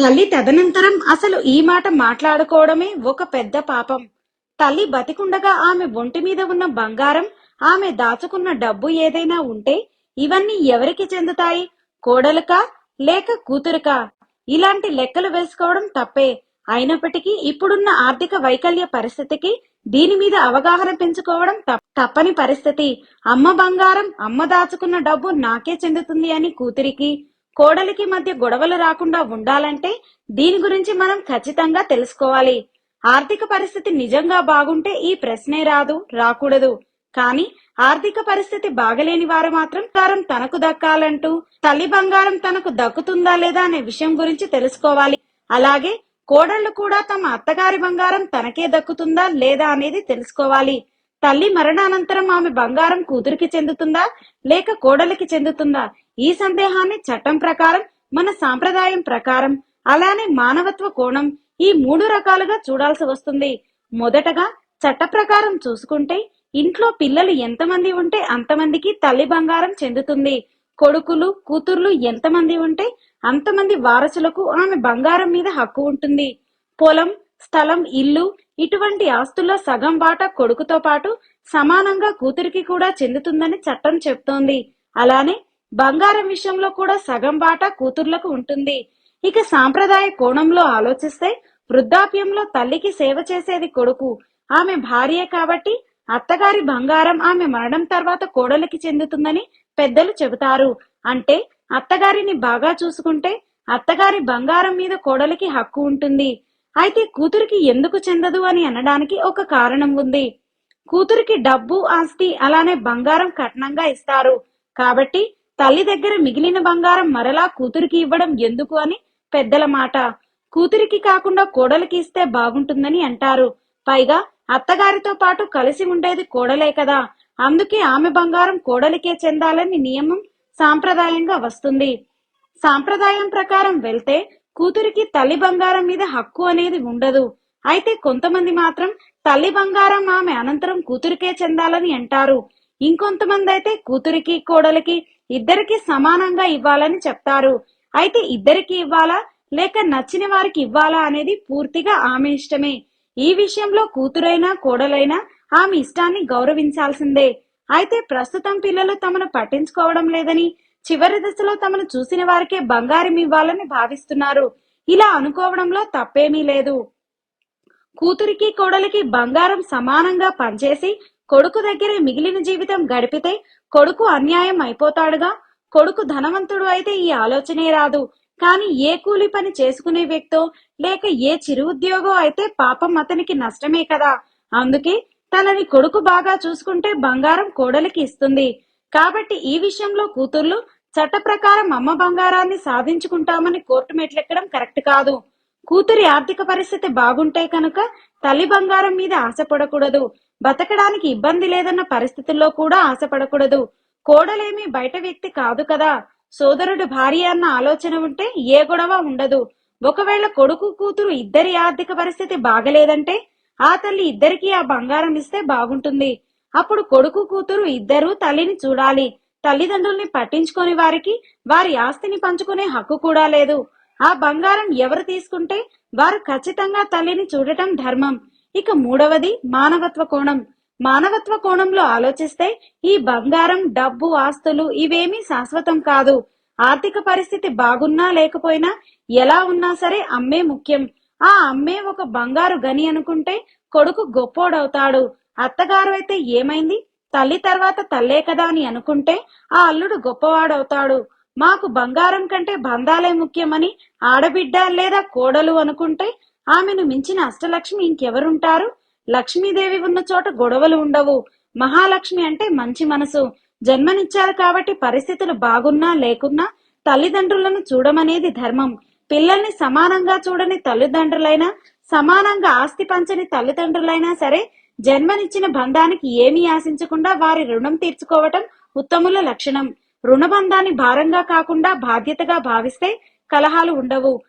తల్లి తదనంతరం అసలు ఈ మాట మాట్లాడుకోవడమే ఒక పెద్ద పాపం. తల్లి బతికుండగా ఆమె ఒంటి మీద ఉన్న బంగారం ఆమె దాచుకున్న డబ్బు ఏదైనా ఉంటే ఇవన్నీ ఎవరికి చెందుతాయి? కోడలుకా లేక కూతురుకా? ఇలాంటి లెక్కలు వేసుకోవడం తప్పే. అయినప్పటికీ ఇప్పుడున్న ఆర్థిక వైకల్య పరిస్థితికి దీని మీద అవగాహన పెంచుకోవడం తప్పని పరిస్థితి. అమ్మ బంగారం అమ్మ దాచుకున్న డబ్బు నాకే చెందుతుంది అని కూతురికి. కోడలికి మధ్య గొడవలు రాకుండా ఉండాలంటే దీని గురించి మనం ఖచ్చితంగా తెలుసుకోవాలి. ఆర్థిక పరిస్థితి నిజంగా బాగుంటే ఈ ప్రశ్నే రాదు రాకూడదు. కానీ ఆర్థిక పరిస్థితి బాగలేని వారు మాత్రం తరం తనకు దక్కాలంటూ తల్లి బంగారం తనకు దక్కుతుందా లేదా అనే విషయం గురించి తెలుసుకోవాలి. అలాగే కోడళ్ళు కూడా తమ అత్తగారి బంగారం తనకే దక్కుతుందా లేదా అనేది తెలుసుకోవాలి. తల్లి మరణానంతరం ఆమె బంగారం కూతురికి చెందుతుందా? లేక కోడలికి చెందుతుందా? ఈ సందేహాన్ని చట్టం ప్రకారం మన సాంప్రదాయం ప్రకారం అలానే మానవత్వ కోణం ఈ మూడు రకాలుగా చూడాల్సి వస్తుంది. మొదటగా చట్ట ప్రకారం చూసుకుంటే ఇంట్లో పిల్లలు ఎంతమంది ఉంటే అంతమందికి తల్లి బంగారం చెందుతుంది. కొడుకులు కూతుర్లు ఎంతమంది ఉంటే అంతమంది వారసులకు ఆమె బంగారం మీద హక్కు ఉంటుంది. పొలం స్థలం ఇల్లు ఇటువంటి ఆస్తుల్లో సగం వాటా కొడుకుతో పాటు సమానంగా కూతురికి కూడా చెందుతుందని చట్టం చెప్తోంది. అలానే బంగారం విషయంలో కూడా సగం వాటా కూతుర్లకు ఉంటుంది. ఇక సాంప్రదాయ కోణంలో ఆలోచిస్తే వృద్ధాప్యంలో తల్లికి సేవ చేసేది కొడుకు. ఆమె భార్యే కాబట్టి అత్తగారి బంగారం ఆమె మరణం తర్వాత కోడలికి చెందుతుందని పెద్దలు చెబుతారు. అంటే అత్తగారిని బాగా చూసుకుంటే అత్తగారి బంగారం మీద కోడలికి హక్కు ఉంటుంది. అయితే కూతురికి ఎందుకు చెందదు అని అనడానికి ఒక కారణం ఉంది. కూతురికి డబ్బు ఆస్తి అలానే బంగారం కట్నంగా ఇస్తారు. కాబట్టి తల్లి దగ్గర మిగిలిన బంగారం మరలా కూతురికి ఇవ్వడం ఎందుకు అని పెద్దల మాట. కూతురికి కాకుండా కోడలికి ఇస్తే బాగుంటుందని అంటారు. పైగా అత్తగారితో పాటు కలిసి ఉండేది కోడలే కదా. అందుకే ఆమె బంగారం కోడలికే చెందాలని నియమం సాంప్రదాయంగా వస్తుంది. సాంప్రదాయం ప్రకారం వెళ్తే కూతురికి తల్లి బంగారం మీద హక్కు అనేది ఉండదు. అయితే కొంతమంది మాత్రం తల్లి బంగారం ఆమె అనంతరం కూతురికే చెందాలని అంటారు. ఇంకొంతమంది అయితే కూతురికి కోడలికి ఇద్దరికి సమానంగా ఇవ్వాలని చెప్తారు. అయితే ఇద్దరికి ఇవ్వాలా? లేక నచ్చిన వారికి ఇవ్వాలా అనేది పూర్తిగా ఆమె ఇష్టమే. ఈ విషయంలో కూతురైనా కోడలైనా ఆమె ఇష్టాన్ని గౌరవించాల్సిందే. అయితే ప్రస్తుతం పిల్లలు తమను పట్టించుకోవడం లేదని చివరి దశలో తమను చూసిన వారికే బంగారం ఇవ్వాలని భావిస్తున్నారు. ఇలా అనుకోవడంలో తప్పేమీ లేదు. కూతురికి కోడలికి బంగారం సమానంగా పనిచేసి కొడుకు దగ్గరే మిగిలిన జీవితం గడిపితే కొడుకు అన్యాయం అయిపోతాడుగా? కొడుకు ధనవంతుడు అయితే ఈ ఆలోచనే రాదు. కానీ ఏ కూలి పని చేసుకునే వ్యక్తో లేక ఏ చిరు ఉద్యోగం అయితే పాపం అతనికి నష్టమే కదా? అందుకే తనని కొడుకు బాగా చూసుకుంటే బంగారం కోడలికి ఇస్తుంది. కాబట్టి ఈ విషయంలో కూతుర్లు చట్ట ప్రకారం అమ్మ బంగారాన్ని సాధించుకుంటామని కోర్టు మెట్లెక్కడం కరెక్ట్ కాదు. కూతురి ఆర్థిక పరిస్థితి బాగుంటే కనుక తల్లి బంగారం మీద ఆశపడకూడదు. బతకడానికి ఇబ్బంది లేదన్న పరిస్థితుల్లో కూడా ఆశపడకూడదు. కోడలేమి బయట వ్యక్తి కాదు కదా. సోదరుడు భార్య అన్న ఆలోచన ఉంటే ఏ గొడవ ఉండదు. ఒకవేళ కొడుకు కూతురు ఇద్దరి ఆర్థిక పరిస్థితి బాగలేదంటే ఆ తల్లి ఇద్దరికి ఆ బంగారం ఇస్తే బాగుంటుంది. అప్పుడు కొడుకు కూతురు ఇద్దరూ తల్లిని చూడాలి. తల్లిదండ్రుల్ని పట్టించుకొని వారికి వారి ఆస్తిని పంచుకునే హక్కు కూడా లేదు. ఆ బంగారం ఎవరు తీసుకుంటే వారు ఖచ్చితంగా తల్లిని చూడటం ధర్మం. ఇక మూడవది మానవత్వ కోణం. మానవత్వ కోణంలో ఆలోచిస్తే ఈ బంగారం డబ్బు ఆస్తులు ఇవేమీ శాశ్వతం కాదు. ఆర్థిక పరిస్థితి బాగున్నా లేకపోయినా ఎలా ఉన్నా సరే అమ్మే ముఖ్యం. ఆ అమ్మే ఒక బంగారు గని అనుకుంటే కొడుకు గొప్పోడవుతాడు. అత్తగారు అయితే ఏమైంది? తల్లి తర్వాత తల్లే కదా అని అనుకుంటే ఆ అల్లుడు గొప్పవాడవుతాడు. మాకు బంగారం కంటే బంధాలే ముఖ్యమని ఆడబిడ్డ లేదా కోడలు అనుకుంటే ఆమెను మించిన అష్టలక్ష్మి ఇంకెవరుంటారు? లక్ష్మీదేవి ఉన్న చోట గొడవలు ఉండవు. మహాలక్ష్మి అంటే మంచి మనసు. జన్మనిచ్చారు కాబట్టి పరిస్థితులు బాగున్నా లేకున్నా తల్లిదండ్రులను చూడమనేది ధర్మం. పిల్లల్ని సమానంగా చూడని తల్లిదండ్రులైనా సమానంగా ఆస్తి పంచని తల్లిదండ్రులైనా సరే జన్మనిచ్చిన బంధానికి ఏమీ ఆశించకుండా వారి రుణం తీర్చుకోవటం ఉత్తముల లక్షణం. రుణబంధాన్ని భారంగా కాకుండా బాధ్యతగా భావిస్తే కలహాలు ఉండవు.